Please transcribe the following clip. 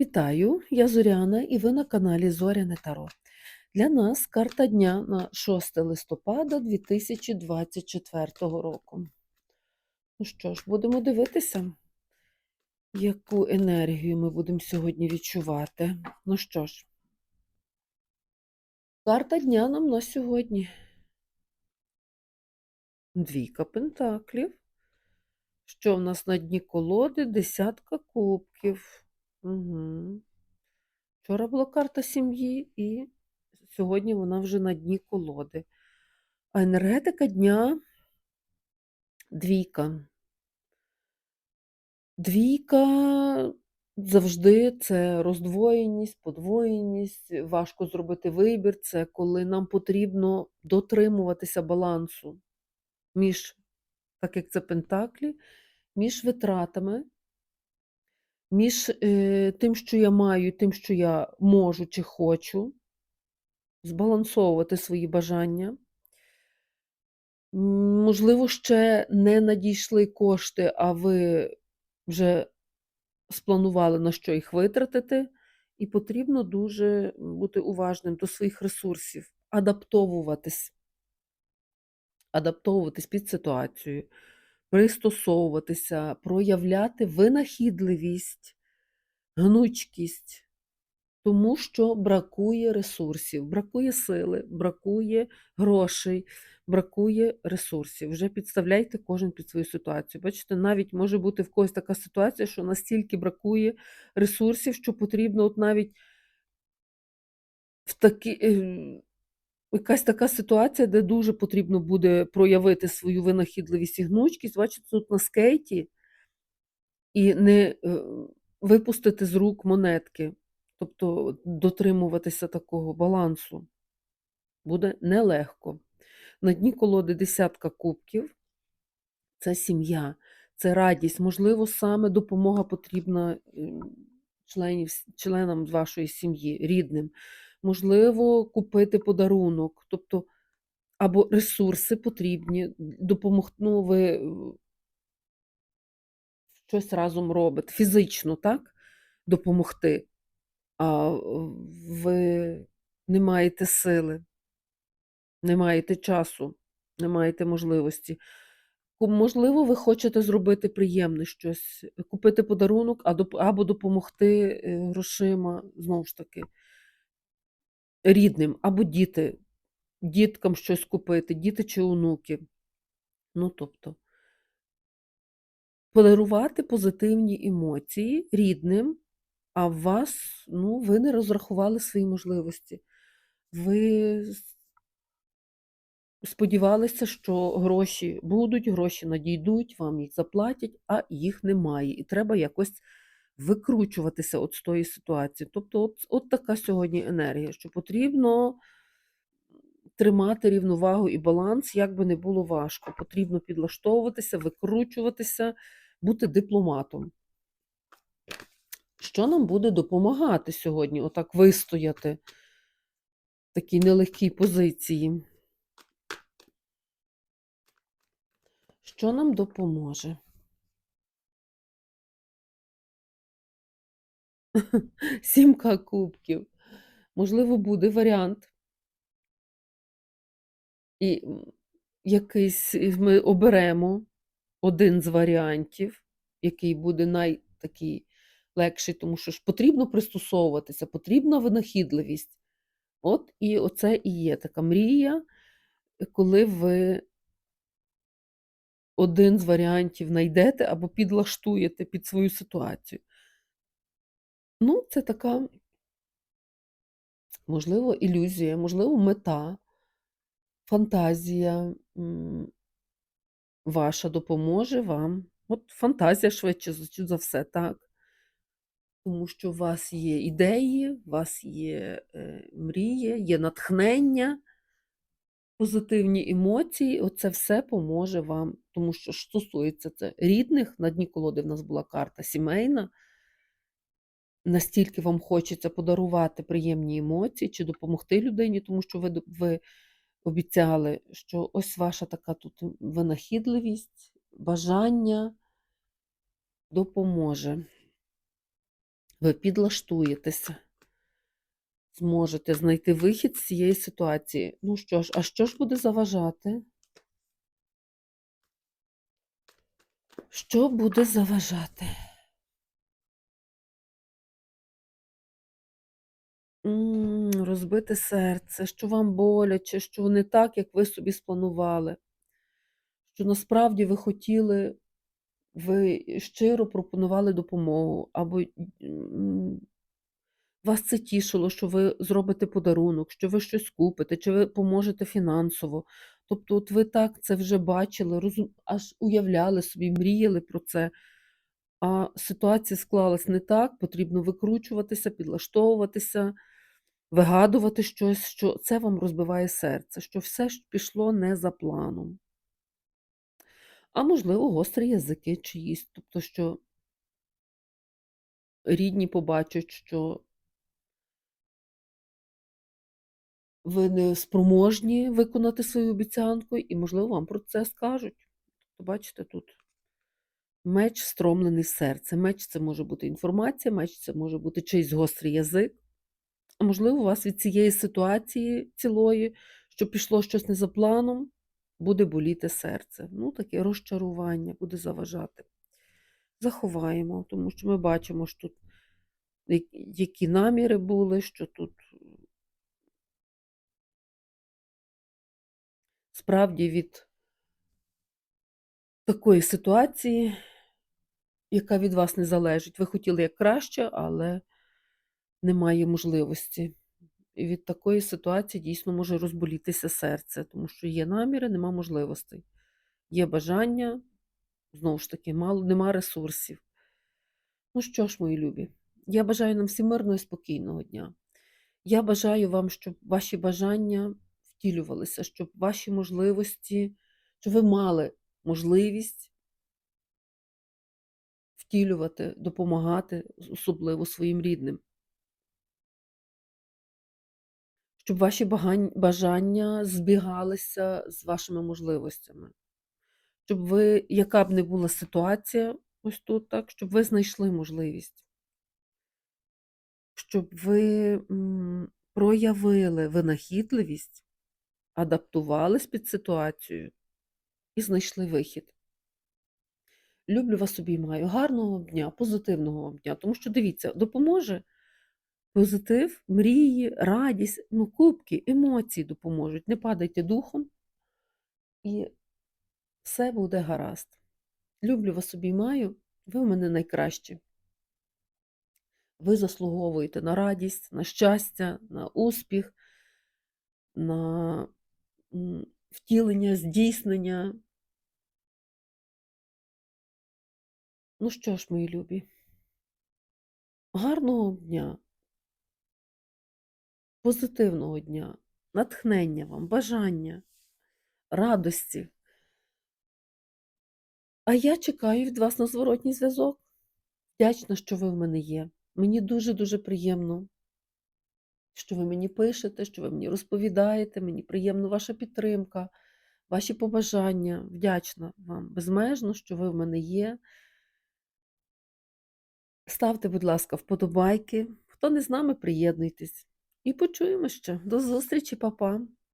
Вітаю, я Зоряна і ви на каналі Зоряне Таро. Для нас карта дня на 6 листопада 2024 року. Ну що ж, будемо дивитися, яку енергію ми будемо сьогодні відчувати. Ну що ж, карта дня нам на сьогодні. Двійка пентаклів. Що в нас на дні колоди? Десятка кубків. Угу. Вчора була карта сім'ї, і сьогодні вона вже на дні колоди. А енергетика дня двійка. Двійка завжди це роздвоєність, подвоєність, важко зробити вибір. Це коли нам потрібно дотримуватися балансу між, так як це пентаклі, між витратами між е, тим, що я маю, і тим, що я можу чи хочу, збалансовувати свої бажання. Можливо, ще не надійшли кошти, а ви вже спланували, на що їх витратити, і потрібно дуже бути уважним до своїх ресурсів, адаптовуватись, адаптовуватись під ситуацію пристосовуватися, проявляти винахідливість, гнучкість, тому що бракує ресурсів, бракує сили, бракує грошей, бракує ресурсів. Вже підставляйте кожен під свою ситуацію. Бачите, навіть може бути в когось така ситуація, що настільки бракує ресурсів, що потрібно от навіть в такі. Якась така ситуація, де дуже потрібно буде проявити свою винахідливість і гнучкість, бачите, тут на скейті. І не е, випустити з рук монетки, тобто дотримуватися такого балансу. Буде нелегко. На дні колоди десятка кубків. Це сім'я, це радість, можливо, саме допомога потрібна ем, членів, членам вашої сім'ї, рідним можливо, купити подарунок, тобто або ресурси потрібні, допомогти, ну, ви щось разом робите, фізично, так? Допомогти, а ви не маєте сили, не маєте часу, не маєте можливості. Можливо, ви хочете зробити приємне щось, купити подарунок або допомогти е, грошима, знову ж таки рідним або діти, діткам щось купити, діти чи онуки. Ну, тобто, подарувати позитивні емоції рідним, а вас, ну, ви не розрахували свої можливості. Ви сподівалися, що гроші будуть, гроші надійдуть, вам їх заплатять, а їх немає. І треба якось викручуватися от з тої ситуації. Тобто, от, от така сьогодні енергія, що потрібно тримати рівновагу і баланс, як би не було важко. Потрібно підлаштовуватися, викручуватися, бути дипломатом. Що нам буде допомагати сьогодні, отак вистояти в такій нелегкій позиції? Що нам допоможе? Сімка кубків. Можливо, буде варіант. І якийсь ми оберемо один з варіантів, який буде найтакий легший, тому що ж потрібно пристосовуватися, потрібна винахідливість. От і оце і є така мрія, коли ви один з варіантів знайдете або підлаштуєте під свою ситуацію. Ну, це така, можливо, ілюзія, можливо, мета, фантазія ваша допоможе вам. От фантазія швидше за все, так. Тому що у вас є ідеї, у вас є е, мрії, є натхнення, позитивні емоції. Оце все поможе вам, тому що стосується це рідних, на дні колоди в нас була карта сімейна настільки вам хочеться подарувати приємні емоції чи допомогти людині, тому що ви ви обіцяли, що ось ваша така тут винахідливість, бажання допоможе. Ви підлаштуєтеся. Зможете знайти вихід з цієї ситуації. Ну що ж, а що ж буде заважати? Що буде заважати? Розбите серце, що вам боляче, що не так, як ви собі спланували. Що насправді ви хотіли, ви щиро пропонували допомогу, або вас це тішило, що ви зробите подарунок, що ви щось купите, чи ви поможете фінансово. Тобто, от ви так це вже бачили, розум... аж уявляли собі, мріяли про це. А ситуація склалась не так, потрібно викручуватися, підлаштовуватися, вигадувати щось, що це вам розбиває серце, що все пішло не за планом. А можливо, гострі язики чиїсь, тобто, що рідні побачать, що ви не спроможні виконати свою обіцянку, і, можливо, вам про це скажуть. Тобто, бачите, тут меч стромлений серце. Меч це може бути інформація, меч це може бути чийсь гострий язик. А можливо, у вас від цієї ситуації цілої, що пішло щось не за планом, буде боліти серце. Ну, таке розчарування буде заважати. Заховаємо, тому що ми бачимо, що тут які наміри були, що тут справді від такої ситуації, яка від вас не залежить. Ви хотіли як краще, але немає можливості. І від такої ситуації дійсно може розболітися серце, тому що є наміри, нема можливостей. Є бажання, знову ж таки, мало, нема ресурсів. Ну що ж, мої любі, я бажаю нам всім мирного і спокійного дня. Я бажаю вам, щоб ваші бажання втілювалися, щоб ваші можливості, щоб ви мали можливість втілювати, допомагати, особливо своїм рідним. Щоб ваші бажання збігалися з вашими можливостями. Щоб ви, яка б не була ситуація, ось тут, так, щоб ви знайшли можливість. Щоб ви проявили винахідливість, адаптувались під ситуацію і знайшли вихід. Люблю вас обіймаю. Гарного вам дня, позитивного вам дня. Тому що дивіться, допоможе позитив, мрії, радість, ну, кубки, емоції допоможуть. Не падайте духом, і все буде гаразд. Люблю вас обіймаю, ви в мене найкращі. Ви заслуговуєте на радість, на щастя, на успіх, на втілення, здійснення. Ну що ж, мої любі, гарного дня, позитивного дня, натхнення вам, бажання, радості. А я чекаю від вас на зворотній зв'язок. Вдячна, що ви в мене є. Мені дуже-дуже приємно, що ви мені пишете, що ви мені розповідаєте. Мені приємна ваша підтримка, ваші побажання. Вдячна вам безмежно, що ви в мене є. Ставте, будь ласка, вподобайки. Хто не з нами, приєднуйтесь. І почуємо ще. До зустрічі, па-па.